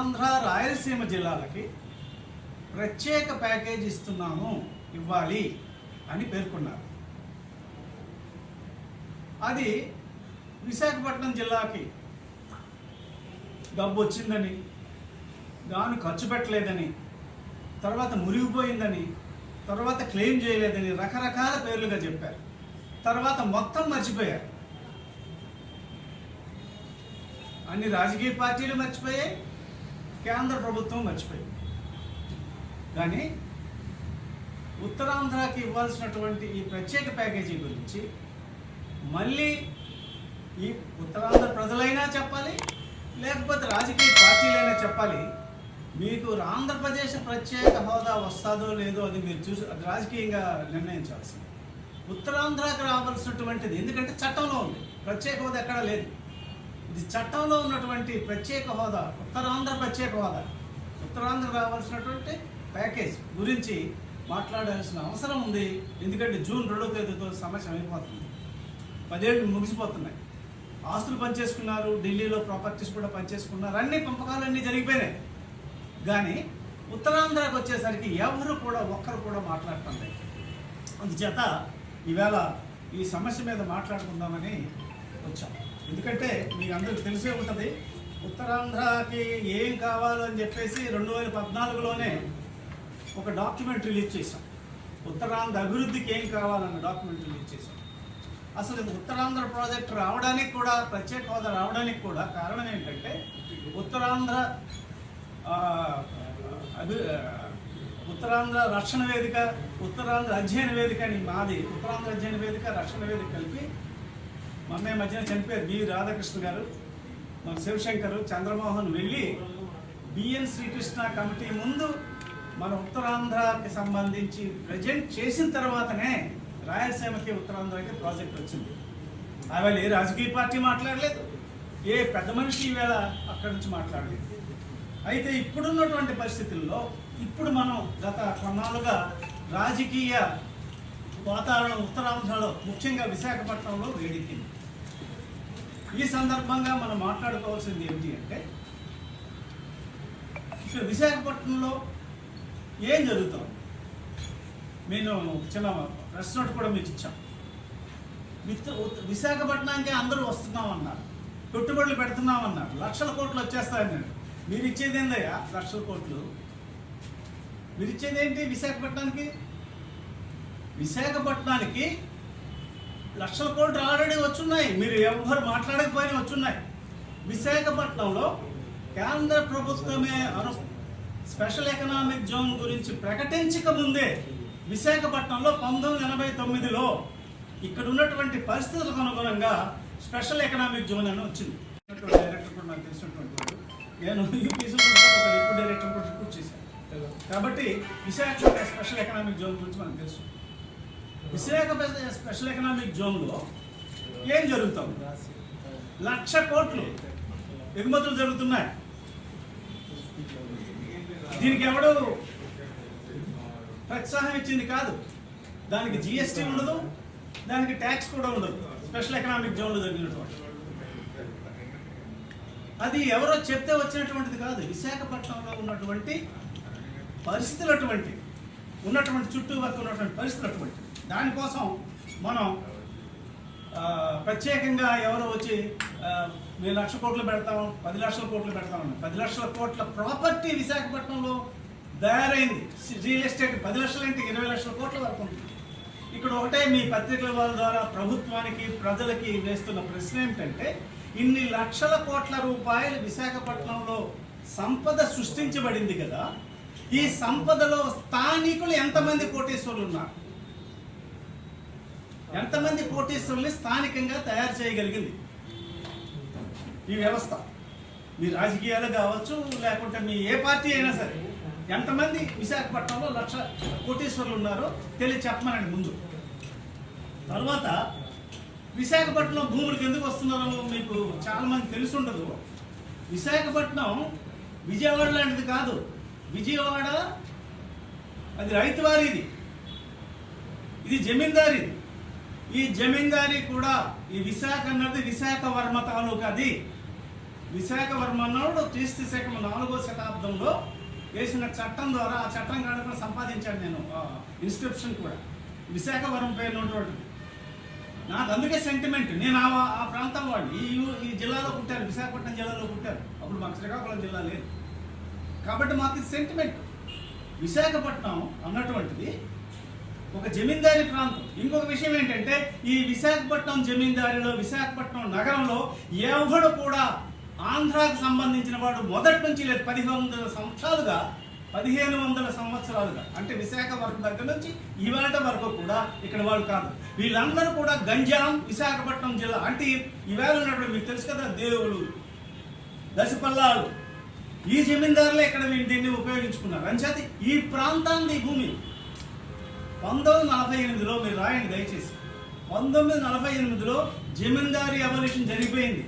ఉత్తరాంధ్ర రాయలసీమ జిల్లాలకి ప్రత్యేక ప్యాకేజ్ ఇస్తున్నాము ఇవ్వాలి అని పేర్కొన్నారు. అది విశాఖపట్నం జిల్లాకి డబ్బు వచ్చిందని దాన్ని ఖర్చు పెట్టలేదని తర్వాత మురిగిపోయిందని తర్వాత క్లెయిమ్ చేయలేదని రకరకాల పేర్లుగా చెప్పారు. తర్వాత మొత్తం మర్చిపోయారు. అన్ని రాజకీయ పార్టీలు మర్చిపోయాయి కేంద్ర ప్రభుత్వం మర్చిపోయింది. కానీ ఉత్తరాంధ్రకి ఇవ్వాల్సినటువంటి ఈ ప్రత్యేక ప్యాకేజీ గురించి మళ్ళీ ఈ ఉత్తరాంధ్ర ప్రజలైనా చెప్పాలి లేకపోతే రాజకీయ పార్టీలైనా చెప్పాలి మీకు ఆంధ్రప్రదేశ్ ప్రత్యేక హోదా వస్తుందో లేదో అది మీరు చూసి అది రాజకీయంగా నిర్ణయించాల్సింది. ఉత్తరాంధ్రకి రావాల్సినటువంటిది ఎందుకంటే చట్టంలో ఉంది. ప్రత్యేక హోదా ఎక్కడా లేదు. ఇది చట్టంలో ఉన్నటువంటి ప్రత్యేక హోదా ఉత్తరాంధ్ర ప్రత్యేక హోదా. ఉత్తరాంధ్ర రావాల్సినటువంటి ప్యాకేజ్ గురించి మాట్లాడాల్సిన అవసరం ఉంది. ఎందుకంటే జూన్ రెండో తేదీతో సమస్య అయిపోతుంది. పదేళ్ళు ముగిసిపోతున్నాయి. ఆస్తులు పనిచేసుకున్నారు ఢిల్లీలో ప్రాపర్టీస్ కూడా పనిచేసుకున్నారు. అన్ని పంపకాలన్నీ జరిగిపోయినాయి. కానీ ఉత్తరాంధ్రకు వచ్చేసరికి ఎవరు కూడా ఒక్కరు కూడా మాట్లాడటం లేదు. అందుచేత ఈవేళ ఈ సమస్య మీద మాట్లాడుకుందామని వచ్చాం. ఎందుకంటే మీకు అందరికి తెలిసే ఉంటుంది ఉత్తరాంధ్రకి ఏం కావాలో అని చెప్పేసి రెండు వేల పద్నాలుగులోనే ఒక డాక్యుమెంట్ రిలీజ్ చేశాం. ఉత్తరాంధ్ర అభివృద్ధికి ఏం కావాలన్న డాక్యుమెంట్ రిలీజ్ చేశాం. అసలు ఇది ఉత్తరాంధ్ర ప్రాజెక్ట్ రావడానికి కూడా ప్రత్యేక హోదా రావడానికి కూడా కారణం ఏంటంటే ఉత్తరాంధ్ర అభి ఉత్తరాంధ్ర రక్షణ వేదిక ఉత్తరాంధ్ర అధ్యయన వేదిక అని మాది ఉత్తరాంధ్ర అధ్యయన వేదిక రక్షణ వేదిక కలిపి మమ్మీ మధ్యన చనిపోయారు. బి రాధాకృష్ణ గారు మన శివశంకర్ చంద్రమోహన్ వెళ్ళి బిఎన్ శ్రీకృష్ణ కమిటీ ముందు మన ఉత్తరాంధ్రకి సంబంధించి ప్రజెంట్ చేసిన తర్వాతనే రాయలసీమకి ఉత్తరాంధ్రకి ప్రాజెక్ట్ వచ్చింది. ఆవేళ ఏ రాజకీయ పార్టీ మాట్లాడలేదు ఏ పెద్ద మనిషి ఈవేళ అక్కడి నుంచి మాట్లాడలేదు. అయితే ఇప్పుడున్నటువంటి పరిస్థితుల్లో ఇప్పుడు మనం గత కొన్నాళ్ళుగా రాజకీయ వాతావరణం ఉత్తరాంధ్రలో ముఖ్యంగా విశాఖపట్నంలో వేడెక్కింది. ఈ సందర్భంగా మనం మాట్లాడుకోవాల్సింది ఏమిటి అంటే ఇక్కడ విశాఖపట్నంలో ఏం జరుగుతుంది? నేను చిన్న ప్రెస్ నోట్ కూడా మీకు ఇచ్చాం విత్ విశాఖపట్నానికి అందరూ వస్తున్నామన్నారు. పెట్టుబడులు పెడుతున్నామన్నారు. లక్షల కోట్లు వచ్చేస్తాయన్నారు. మీరు ఇచ్చేది ఏందయ్యా? లక్షల కోట్లు. మీరు ఇచ్చేది ఏంటి విశాఖపట్నానికి? విశాఖపట్నానికి లక్షల కోట్లు ఆల్రెడీ వచ్చున్నాయి. మీరు ఎవరు మాట్లాడకపోయినా వచ్చున్నాయి. విశాఖపట్నంలో కేంద్ర ప్రభుత్వమే అను స్పెషల్ ఎకనామిక్ జోన్ గురించి ప్రకటించక ముందే విశాఖపట్నంలో పంతొమ్మిది ఎనభై తొమ్మిదిలో ఇక్కడ ఉన్నటువంటి పరిస్థితులకు అనుగుణంగా స్పెషల్ ఎకనామిక్ జోన్ అని వచ్చింది. డైరెక్టర్ కూడా నాకు తెలిసినటువంటి నేను యూపీసీ ఒక డైరెక్టర్ కూడా చేశాను. కాబట్టి విశాఖ స్పెషల్ ఎకనామిక్ జోన్ గురించి మనకు తెలుసు. విశాఖ స్పెషల్ ఎకనామిక్ జోన్లో ఏం జరుగుతుంది లక్ష కోట్లు ఎగుమతులు జరుగుతున్నాయి. దీనికి ఎవడు ప్రోత్సాహం ఇచ్చింది కాదు. దానికి జిఎస్టీ ఉండదు దానికి ట్యాక్స్ కూడా ఉండదు. స్పెషల్ ఎకనామిక్ జోన్లో జరిగినటువంటి. అది ఎవరో చెప్తే వచ్చినటువంటిది కాదు. విశాఖపట్నంలో ఉన్నటువంటి పరిస్థితులు అటువంటి ఉన్నటువంటి చుట్టుపక్కల ఉన్నటువంటి పరిస్థితులు అటువంటి దానికోసం మనం ప్రత్యేకంగా ఎవరో వచ్చి మేము లక్ష కోట్లు పెడతాం పది లక్షల కోట్లు పెడతామని పది లక్షల కోట్ల ప్రాపర్టీ విశాఖపట్నంలో తయారైంది. రియల్ ఎస్టేట్ పది లక్షల అంటే ఇరవై లక్షల కోట్ల వరకు ఉంది. ఇక్కడ ఒకటే మీ పత్రికల వాళ్ళ ద్వారా ప్రభుత్వానికి ప్రజలకి వేస్తున్న ప్రశ్న ఏమిటంటే ఇన్ని లక్షల కోట్ల రూపాయలు విశాఖపట్నంలో సంపద సృష్టించబడింది కదా. ఈ సంపదలో స్థానికులు ఎంతమంది కోటేశ్వరులు ఉన్నారు? ఎంతమంది కోటేశ్వరుల్ని స్థానికంగా తయారు చేయగలిగింది? ఈ వ్యవస్థ. మీ రాజకీయాలు కావచ్చు లేకుంటే మీ ఏ పార్టీ అయినా సరే. ఎంతమంది విశాఖపట్నంలో లక్ష కోటీశ్వరులు ఉన్నారో తెలియ చెప్పమనండి ముందు. తర్వాత విశాఖపట్నం భూములకు ఎందుకు వస్తున్నారో మీకు చాలామంది తెలిసి ఉండదు విశాఖపట్నం విజయవాడ లాంటిది కాదు. విజయవాడ అది రైతువారిది. ఇది జమీందారిది. ఈ జమీందారీ కూడా ఈ విశాఖ అన్నది విశాఖ వర్మ తాలూకాది విశాఖ వర్మ అన్నాడు క్రీస్తు శకం నాలుగో శతాబ్దంలో వేసిన చట్టం ద్వారా ఆ చట్టం కనుక సంపాదించాను నేను ఇన్స్క్రిప్షన్ కూడా. విశాఖవరం పేరు ఉన్నటువంటిది నాకు అందుకే సెంటిమెంట్ నేను ఆ ఆ ప్రాంతం వాడిని. ఈ ఈ జిల్లాలో పుట్టారు విశాఖపట్నం జిల్లాలో పుట్టారు అప్పుడు మాకు శ్రీకాకుళం జిల్లా లేదు. కాబట్టి మాకు సెంటిమెంట్ విశాఖపట్నం అన్నటువంటిది ఒక జమీందారీ ప్రాంతం. ఇంకొక విషయం ఏంటంటే ఈ విశాఖపట్నం జమీందారిలో విశాఖపట్నం నగరంలో ఎవడు కూడా ఆంధ్రాకు సంబంధించిన వాడు మొదటి నుంచి లేదు పదిహేను వందల సంవత్సరాలుగా పదిహేను వందల సంవత్సరాలుగా. అంటే విశాఖపట్నం దగ్గర నుంచి ఇవాళ వరకు కూడా ఇక్కడ వాళ్ళు కాదు. వీళ్ళందరూ కూడా గంజాం విశాఖపట్నం జిల్లా. అంటే ఇవాళ ఉన్నటువంటి మీకు తెలుసు కదా దేవుడు దశపల్లాలు. ఈ జమీందారులే ఇక్కడ వీళ్ళు దీన్ని ఉపయోగించుకున్నారు. అంచేది ఈ ప్రాంతాన్ని భూమి పంతొమ్మిది నలభై ఎనిమిదిలో మీరు రాయండి దయచేసి. పంతొమ్మిది నలభై ఎనిమిదిలో జమీందారీ అబలేషన్ జరిగిపోయింది.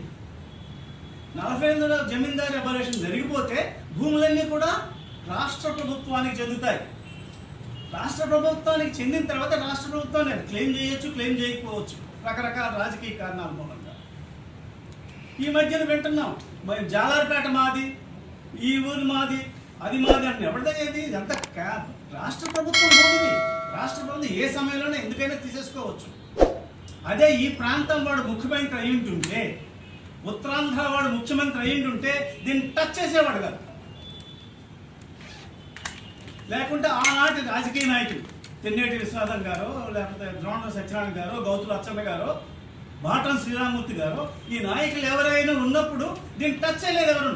నలభై ఎనిమిదిలో జమీందారీ అబలేషన్ జరిగిపోతే భూములన్నీ కూడా రాష్ట్ర ప్రభుత్వానికి చెందుతాయి. రాష్ట్ర ప్రభుత్వానికి చెందిన తర్వాత రాష్ట్ర ప్రభుత్వాన్ని క్లెయిమ్ చేయొచ్చు క్లెయిమ్ చేయకపోవచ్చు. రకరకాల రాజకీయ కారణాల మూలంగా. ఈ మధ్యన వింటున్నాం మరి జాలార్పేట మాది ఈ ఊరు మాది అది మాది అంటే ఎవరిదయ్యేది ఇదంతా క్యాబ్ రాష్ట్ర ప్రభుత్వం భూమిది. రాష్ట్ర ప్రభుత్వం ఏ సమయంలోనే ఎందుకైనా తీసేసుకోవచ్చు. అదే ఈ ప్రాంతం వాడు ముఖ్యమంత్రి అయి ఉంటుంటే ఉత్తరాంధ్ర వాడు ముఖ్యమంత్రి అయి ఉంటుంటే దీన్ని టచ్ చేసేవాడు కాదు. లేకుంటే ఆనాటి రాజకీయ నాయకులు తెన్నేటి విశ్వనాథన్ గారు లేకపోతే ద్రోణ సత్యనారాయణ గారు గౌతుల అచ్చన్న గారు బాటం శ్రీరామూర్తి గారు ఈ నాయకులు ఎవరైనా ఉన్నప్పుడు దీన్ని టచ్ చేయలేదు ఎవరు